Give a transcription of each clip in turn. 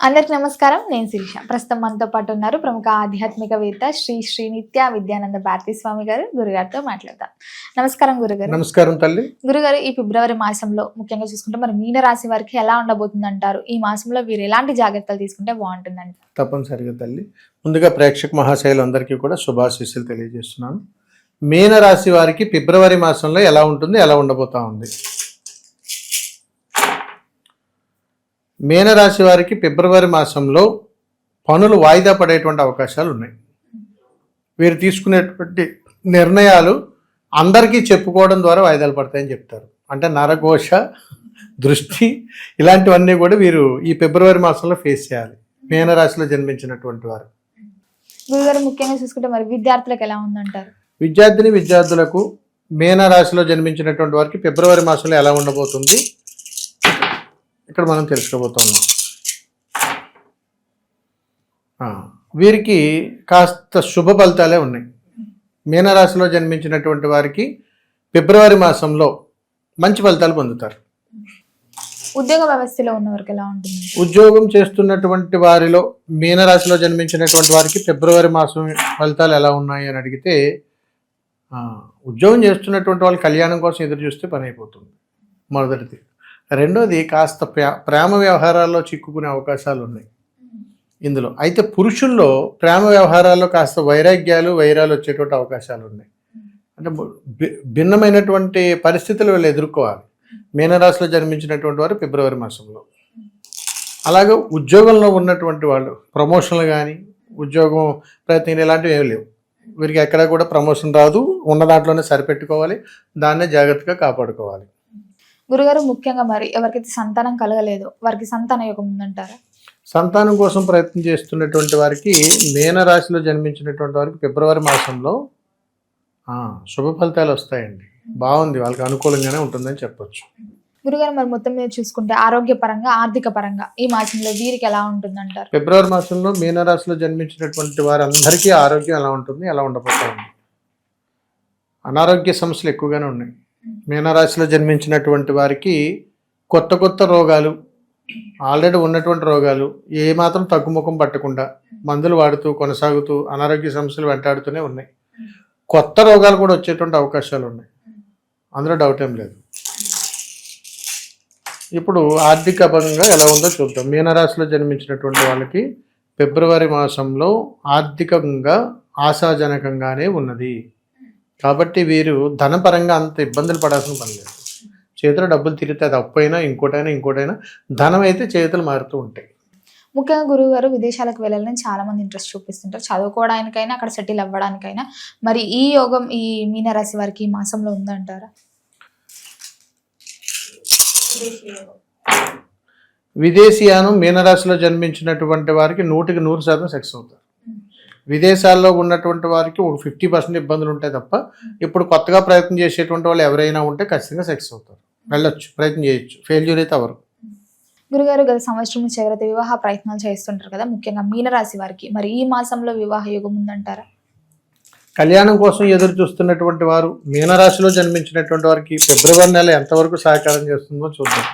అందరికి నమస్కారం. నేను శిరీష ప్రస్తుతం మనతో పాటు ఉన్నారు ప్రముఖ ఆధ్యాత్మికవేత్త శ్రీ శ్రీ నిత్య విద్యానంద భారతీ స్వామి గారు. గురుగారితో మాట్లాడతాం నమస్కారం గురుగారు. నమస్కారం తల్లి. గురుగారు ఈ ఫిబ్రవరి మాసంలో ముఖ్యంగా చూసుకుంటే మరి మీన రాశి వారికి ఎలా ఉండబోతుంది అంటారు ఈ మాసంలో వీరు ఎలాంటి జాగ్రత్తలు తీసుకుంటే బాగుంటుందంట? తప్పనిసరిగా తల్లి. ముందుగా ప్రేక్షక మహాశైలందరికీ కూడా శుభాశీస్సులు తెలియజేస్తున్నాను. మీనరాశి వారికి ఫిబ్రవరి మాసంలో ఎలా ఉంటుంది ఎలా ఉండబోతా ఉంది? మీనరాశి వారికి ఫిబ్రవరి మాసంలో పనులు వాయిదా పడేటువంటి అవకాశాలు ఉన్నాయి. వీరు తీసుకునేటువంటి నిర్ణయాలు అందరికీ చెప్పుకోవడం ద్వారా వాయిదాలు పడతాయని చెప్తారు. అంటే నరఘోష దృష్టి ఇలాంటివన్నీ కూడా వీరు ఈ ఫిబ్రవరి మాసంలో ఫేస్ చేయాలి. మీనరాశిలో జన్మించినటువంటి వారు. గురుగారు ముఖ్యంగా చూసుకుంటే మరి విద్యార్థులకు ఎలా ఉందంటారు? విద్యార్థిని విద్యార్థులకు మీన రాశిలో జన్మించినటువంటి వారికి ఫిబ్రవరి మాసంలో ఎలా ఉండబోతుంది? ఇక్కడ మనం తెలుసుకోబోతున్నాం. వీరికి కాస్త శుభ ఫలితాలే ఉన్నాయి. మీనరాశిలో జన్మించినటువంటి వారికి ఫిబ్రవరి మాసంలో మంచి ఫలితాలు పొందుతారు. ఉద్యోగ వ్యవస్థలో ఉన్న వారికి ఎలా ఉంటుంది? ఉద్యోగం చేస్తున్నటువంటి వారిలో మీనరాశిలో జన్మించినటువంటి వారికి ఫిబ్రవరి మాసం ఫలితాలు ఎలా ఉన్నాయి అని అడిగితే ఉద్యోగం చేస్తున్నటువంటి వాళ్ళు కళ్యాణం కోసం ఎదురు చూస్తే పని అయిపోతుంది. మొదటిది. రెండోది కాస్త ప్రేమ వ్యవహారాల్లో చిక్కుకునే అవకాశాలు ఉన్నాయి ఇందులో అయితే పురుషుల్లో ప్రేమ వ్యవహారాల్లో కాస్త వైరాగ్యాలు వైరాలు వచ్చేటువంటి అవకాశాలు ఉన్నాయి అంటే భిన్నమైనటువంటి పరిస్థితులు వీళ్ళు ఎదుర్కోవాలి. మీనరాశిలో జన్మించినటువంటి వారు ఫిబ్రవరి మాసంలో. అలాగే ఉద్యోగంలో ఉన్నటువంటి వాళ్ళు ప్రమోషన్లు కానీ ఉద్యోగం ప్రయత్నం ఇలాంటివి ఏమి లేవు. వీరికి ఎక్కడా కూడా ప్రమోషన్ రాదు. ఉన్న దాంట్లోనే సరిపెట్టుకోవాలి. దాన్నే జాగ్రత్తగా కాపాడుకోవాలి. గురుగారు ముఖ్యంగా మరి ఎవరికైతే సంతానం కలగలేదు వారికి సంతాన యోగం ఉందంటారా? సంతానం కోసం ప్రయత్నం చేస్తున్నటువంటి వారికి మీన రాశిలో జన్మించినటువంటి వారికి ఫిబ్రవరి మాసంలో శుభ ఫలితాలు వస్తాయండి. బాగుంది వాళ్ళకి అనుకూలంగానే ఉంటుందని చెప్పొచ్చు. గురుగారు మరి మొత్తం మీద చూసుకుంటే ఆరోగ్యపరంగా ఆర్థిక పరంగా ఈ మాసంలో వీరికి ఎలా ఉంటుందంటారు? ఫిబ్రవరి మాసంలో మీనరాశిలో జన్మించినటువంటి వారందరికీ ఆరోగ్యం ఎలా ఉంటుంది ఎలా ఉండబోతుంది? అనారోగ్య సమస్యలు ఎక్కువగానే ఉన్నాయి. మీనరాశిలో జన్మించినటువంటి వారికి కొత్త కొత్త రోగాలు ఆల్రెడీ ఉన్నటువంటి రోగాలు ఏ మాత్రం తగ్గుముఖం పట్టకుండా మందులు వాడుతూ కొనసాగుతూ అనారోగ్య సమస్యలు వెంటాడుతూనే ఉన్నాయి. కొత్త రోగాలు కూడా వచ్చేటువంటి అవకాశాలు ఉన్నాయి. అందులో డౌట్ ఏం లేదు. ఇప్పుడు ఆర్థిక పరంగా ఎలా ఉందో చూద్దాం. మీనరాశిలో జన్మించినటువంటి వాళ్ళకి ఫిబ్రవరి మాసంలో ఆర్థికంగా ఆశాజనకంగానే ఉన్నది. కాబట్టి వీరు ధనపరంగా అంత ఇబ్బందులు పడాల్సిన పని లేదు. చేతిలో డబ్బులు తిరిగితే అది అప్పైనా ఇంకోటైనా ఇంకోటైనా ధనం అయితే చేతులు మారుతూ ఉంటాయి. ముఖ్యంగా గురువు గారు విదేశాలకు వెళ్ళాలని చాలా మంది ఇంట్రెస్ట్ చూపిస్తుంటారు. చదువుకోవడానికైనా అక్కడ సెటిల్ అవ్వడానికైనా మరి ఈ యోగం ఈ మీనరాశి వారికి ఈ మాసంలో ఉందంటారా? విదేశీయానం మీనరాశిలో జన్మించినటువంటి వారికి నూటికి నూరు శాతం సెక్స్ అవుతారు. విదేశాల్లో ఉన్నటువంటి వారికి ఒక ఫిఫ్టీ పర్సెంట్ ఇబ్బందులు ఉంటాయి తప్ప ఇప్పుడు కొత్తగా ప్రయత్నం చేసేటువంటి వాళ్ళు ఎవరైనా ఉంటే ఖచ్చితంగా సెక్స్ అవుతారు. వెళ్ళొచ్చు ప్రయత్నం చేయొచ్చు. ఫెయిల్యూర్ అయితే అవరు గురుగారు గత సంవత్సరం నుంచి ఎవరైతే వివాహ ప్రయత్నాలు చేస్తుంటారు కదా ముఖ్యంగా మీనరాశి వారికి మరి ఈ మాసంలో వివాహ యోగం ఉందంటారా? కళ్యాణం కోసం ఎదురు చూస్తున్నటువంటి వారు మీనరాశిలో జన్మించినటువంటి వారికి ఫిబ్రవరి నెల ఎంతవరకు సహకారం చేస్తుందో చూద్దాం.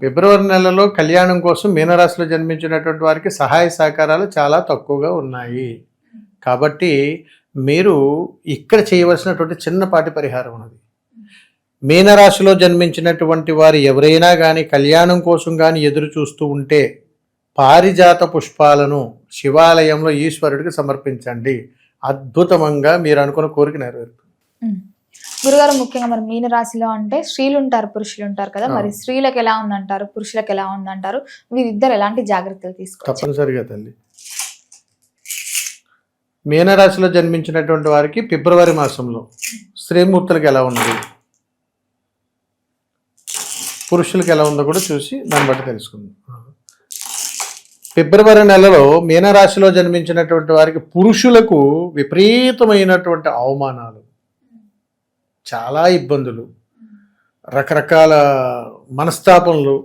ఫిబ్రవరి నెలలో కళ్యాణం కోసం మీనరాశిలో జన్మించినటువంటి వారికి సహాయ సహకారాలు చాలా తక్కువగా ఉన్నాయి. కాబట్టి మీరు ఇక్కడ చేయవలసినటువంటి చిన్నపాటి పరిహారం ఉన్నది మీనరాశిలో జన్మించినటువంటి వారు ఎవరైనా కానీ కళ్యాణం కోసం కానీ ఎదురు చూస్తూ ఉంటే పారిజాత పుష్పాలను శివాలయంలో ఈశ్వరుడికి సమర్పించండి. అద్భుతంగా మీరు అనుకున్న కోరిక నెరవేరుతుంది. గురుగారు ముఖ్యంగా మరి మీనరాశిలో అంటే స్త్రీలు ఉంటారు పురుషులు ఉంటారు కదా. మరి స్త్రీలకు ఎలా ఉందంటారు? పురుషులకు ఎలా ఉందంటారు? వీరిద్దరు ఎలాంటి జాగ్రత్తలు తీసుకోవచ్చు? తప్పనిసరిగా తల్లి. మీనరాశిలో జన్మించినటువంటి వారికి ఫిబ్రవరి మాసంలో స్త్రీమూర్తులకు ఎలా ఉన్నది? పురుషులకు ఎలా ఉందో కూడా చూసి దాన్ని బట్టి తెలుసుకుందాం. ఫిబ్రవరి నెలలో మీనరాశిలో జన్మించినటువంటి వారికి పురుషులకు విపరీతమైనటువంటి అవమానాలు. చాలా ఇబ్బందులు. రకరకాల మనస్తాపనలు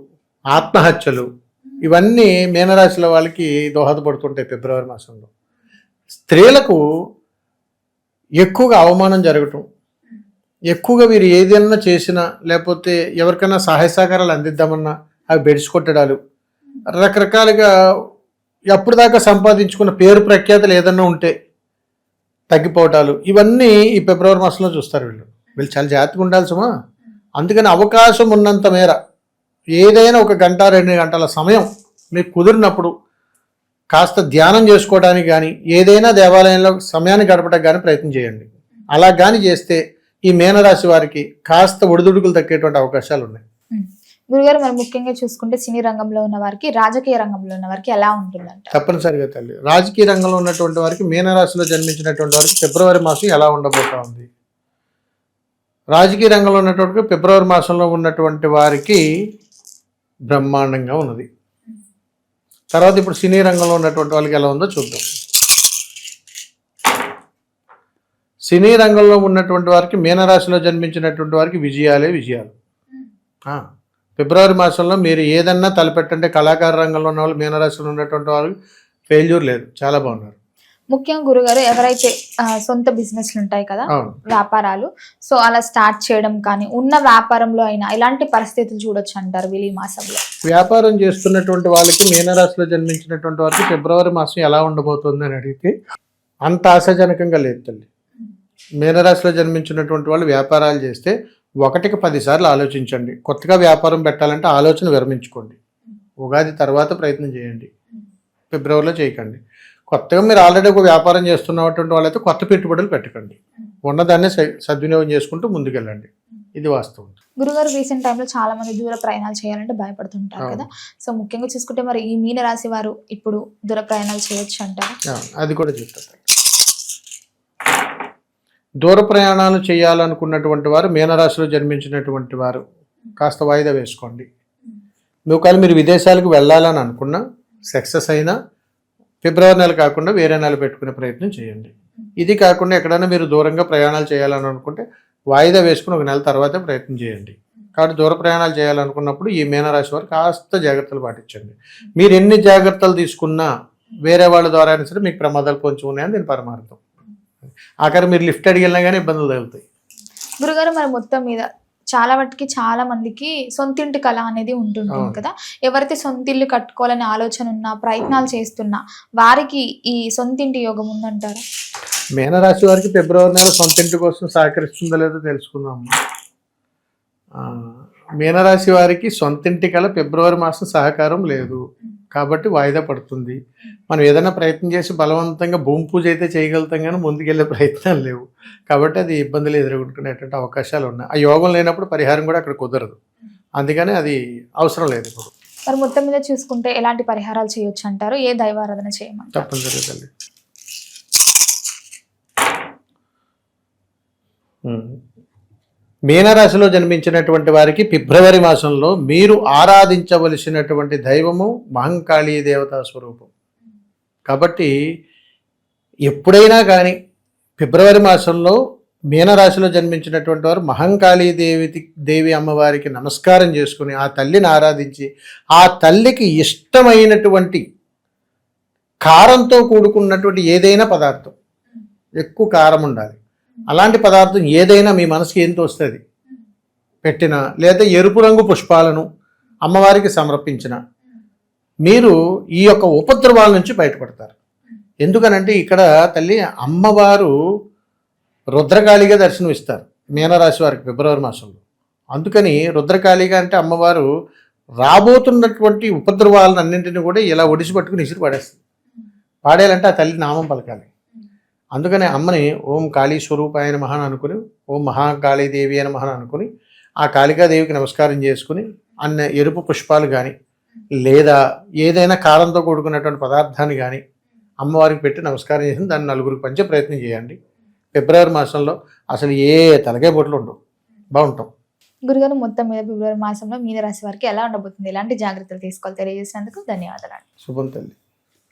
ఆత్మహత్యలు ఇవన్నీ మీనరాశుల వాళ్ళకి దోహదపడుతుంటాయి ఫిబ్రవరి మాసంలో. స్త్రీలకు ఎక్కువగా అవమానం జరగటం ఎక్కువగా వీరు ఏదైనా చేసినా లేకపోతే ఎవరికైనా సహాయ సహకారాలు అందిద్దామన్నా అవి బెడిసి కొట్టడాలు రకరకాలుగా ఎప్పుడు దాకా సంపాదించుకున్న పేరు ప్రఖ్యాతలు ఏదన్నా ఉంటే తగ్గిపోవటాలు ఇవన్నీ ఈ ఫిబ్రవరి మాసంలో చూస్తారు వీళ్ళు. వీళ్ళు చాలా జాగ్రత్తగా ఉండాలి సుమా. అందుకని అవకాశం ఉన్నంత మేర ఏదైనా ఒక గంట రెండు గంటల సమయం మీకు కుదిరినప్పుడు కాస్త ధ్యానం చేసుకోవడానికి కానీ ఏదైనా దేవాలయంలో సమయాన్ని గడపడానికి కానీ ప్రయత్నం చేయండి. అలా కానీ చేస్తే ఈ మీనరాశి వారికి కాస్త ఒడిదుడుకులు తగ్గేటువంటి అవకాశాలు ఉన్నాయి. గురుగారు మరి ముఖ్యంగా చూసుకుంటే సినీ రంగంలో ఉన్న వారికి రాజకీయ రంగంలో ఉన్న వారికి ఎలా ఉంటుందంట? తప్పనిసరిగా తల్లి. రాజకీయ రంగంలో ఉన్నటువంటి వారికి మీనరాశిలో జన్మించినటువంటి వారికి ఫిబ్రవరి మాసం ఎలా ఉండబోతా ఉంది? రాజకీయ రంగంలో ఉన్నటువంటి ఫిబ్రవరి మాసంలో ఉన్నటువంటి వారికి బ్రహ్మాండంగా ఉన్నది. తర్వాత ఇప్పుడు సినీ రంగంలో ఉన్నటువంటి వాళ్ళకి ఎలా ఉందో చూద్దాం. సినీ రంగంలో ఉన్నటువంటి వారికి మీనరాశిలో జన్మించినటువంటి వారికి విజయాలే విజయాలు. ఫిబ్రవరి మాసంలో మీరు ఏదన్నా తలపెట్టంటే కళాకార రంగంలో ఉన్న వాళ్ళు మీనరాశిలో ఉన్నటువంటి వాళ్ళు ఫెయిల్యూర్ లేదు. చాలా బాగున్నారు. ముఖ్యంగా గురుగారు ఎవరైతే సొంత బిజినెస్లు ఉంటాయి కదా వ్యాపారాలు సో అలా స్టార్ట్ చేయడం కానీ ఉన్న వ్యాపారంలో అయినా ఎలాంటి పరిస్థితులు చూడొచ్చు అంటారు వీళ్ళు మాసంలో. వ్యాపారం చేస్తున్నటువంటి వాళ్ళకి మీనరాశిలో జన్మించినటువంటి వారికి ఫిబ్రవరి మాసం ఎలా ఉండబోతుంది అని అడిగితే అంత ఆశాజనకంగా లేదు తల్లి. మీనరాశిలో జన్మించినటువంటి వాళ్ళు వ్యాపారాలు చేస్తే ఒకటికి పదిసార్లు ఆలోచించండి. కొత్తగా వ్యాపారం పెట్టాలంటే ఆలోచన విరమించుకోండి. ఉగాది తర్వాత ప్రయత్నం చేయండి. ఫిబ్రవరిలో చేయకండి. కొత్తగా మీరు ఆల్రెడీ ఒక వ్యాపారం చేస్తున్నటువంటి వాళ్ళైతే కొత్త పెట్టుబడులు పెట్టకండి. ఉన్నదాన్ని సద్వినియోగం చేసుకుంటూ ముందుకెళ్ళండి. ఇది వాస్తవం. గురుగారు రీసెంట్ టైంలో చాలా మంది దూర ప్రయాణాలు చేయాలంటే భయపడుతుంటారు. కదా. సో ముఖ్యంగా చూసుకుంటే మరి ఈ మీన రాశి వారు ఇప్పుడు దూర ప్రయాణాలు చేయొచ్చు అంటారు? అది కూడా చెప్తాను. దూర ప్రయాణాలు చేయాలనుకున్నటువంటి వారు మీనరాశిలో జన్మించినటువంటి వారు కాస్త వాయిదా వేసుకోండి. ఒకవేళ మీరు విదేశాలకు వెళ్ళాలని అనుకున్నా సక్సెస్ అయినా ఫిబ్రవరి నెల కాకుండా వేరే నెల పెట్టుకునే ప్రయత్నం చేయండి. ఇది కాకుండా ఎక్కడైనా మీరు దూరంగా ప్రయాణాలు చేయాలని అనుకుంటే వాయిదా వేసుకుని ఒక నెల తర్వాతే ప్రయత్నం చేయండి. కాబట్టి దూర ప్రయాణాలు చేయాలనుకున్నప్పుడు ఈ మీనరాశి వారు కాస్త జాగ్రత్తలు పాటించండి. మీరు ఎన్ని జాగ్రత్తలు తీసుకున్నా వేరే వాళ్ళ ద్వారా అయినా సరే మీకు ప్రమాదాలు కొంచెం ఉన్నాయని దీని పరమార్థం. ఆఖరి మీరు లిఫ్ట్ అడిగినా కానీ ఇబ్బందులు తగులుతాయి. గురుగారు మరి మొత్తం మీద చాలా వాటికి చాలా మందికి సొంతింటి కళ అనేది ఉంటుంటుంది అవును. కదా. ఎవరైతే సొంతిల్లు కట్టుకోవాలనే ఆలోచన ఉన్నా ప్రయత్నాలు చేస్తున్నా వారికి ఈ సొంతింటి యోగం ఉందంటారా? మీనరాశి వారికి ఫిబ్రవరి నెల సొంత ఇంటి కోసం సహకరిస్తుందో లేదో తెలుసుకుందాం. మీనరాశి వారికి సొంత ఇంటి కల ఫిబ్రవరి మాసం సహకారం లేదు. కాబట్టి వాయిదా పడుతుంది. మనం ఏదైనా ప్రయత్నం చేసి బలవంతంగా భూమి పూజ అయితే చేయగలుగుతాం కానీ ముందుకెళ్ళే ప్రయత్నాలు లేవు. కాబట్టి అది ఇబ్బందులు ఎదుర్కొనేటువంటి అవకాశాలు ఉన్నాయి. ఆ యోగం లేనప్పుడు పరిహారం కూడా అక్కడ కుదరదు. అందుకని అది అవసరం లేదు ఇప్పుడు. మరి మొత్తం మీద చూసుకుంటే ఎలాంటి పరిహారాలు చేయొచ్చు అంటారు? ఏ దైవారాధన చేయమంటారు? తప్పనిసరిగా తల్లి. మీనరాశిలో జన్మించినటువంటి వారికి ఫిబ్రవరి మాసంలో మీరు ఆరాధించవలసినటువంటి దైవము మహంకాళీ దేవతా స్వరూపం. కాబట్టి ఎప్పుడైనా కానీ ఫిబ్రవరి మాసంలో మీనరాశిలో జన్మించినటువంటి వారు మహంకాళీ దేవి దేవి అమ్మవారికి నమస్కారం చేసుకుని ఆ తల్లిని ఆరాధించి ఆ తల్లికి ఇష్టమైనటువంటి కారంతో కూడుకున్నటువంటి ఏదైనా పదార్థం. ఎక్కువ కారం ఉండాలి. అలాంటి పదార్థం ఏదైనా మీ మనసుకి ఏం తోస్తుంది పెట్టిన లేదా ఎరుపు రంగు పుష్పాలను అమ్మవారికి సమర్పించిన. మీరు ఈ యొక్క ఉపద్రవాల నుంచి బయటపడతారు. ఎందుకనంటే ఇక్కడ తల్లి అమ్మవారు రుద్రకాళిగా దర్శనమిస్తారు. మీనరాశి వారికి ఫిబ్రవరి మాసంలో. అందుకని రుద్రకాళిగా అంటే అమ్మవారు రాబోతున్నటువంటి ఉపద్రవాలను అన్నింటినీ కూడా ఇలా ఒడిసి పట్టుకుని ఇసిరి పడేస్తుంది. పాడేయాలంటే ఆ తల్లి నామం పలకాలి. అందుకని అమ్మని ఓం కాళీ స్వరూపాయన మహాన్ అనుకుని ఓం మహాకాళీదేవి అని మహాన్ అనుకుని ఆ కాళికాదేవికి నమస్కారం చేసుకుని అన్న ఎరుపు పుష్పాలు కానీ లేదా ఏదైనా కారంతో కూడుకున్నటువంటి పదార్థాన్ని కానీ అమ్మవారికి పెట్టి నమస్కారం చేసి దాన్ని నలుగురికి పంచే ప్రయత్నం చేయండి. ఫిబ్రవరి మాసంలో అసలు ఏ తలకాయ బొట్లు ఉండవు. బాగుంటాం. గురుగారు మొత్తం మీద ఫిబ్రవరి మాసంలో మీన రాశి వారికి ఎలా ఉండబోతుంది? ఎలాంటి జాగ్రత్తలు తీసుకోవాలి? తెలియజేసినందుకు ధన్యవాదాలు. శుభం తల్లి.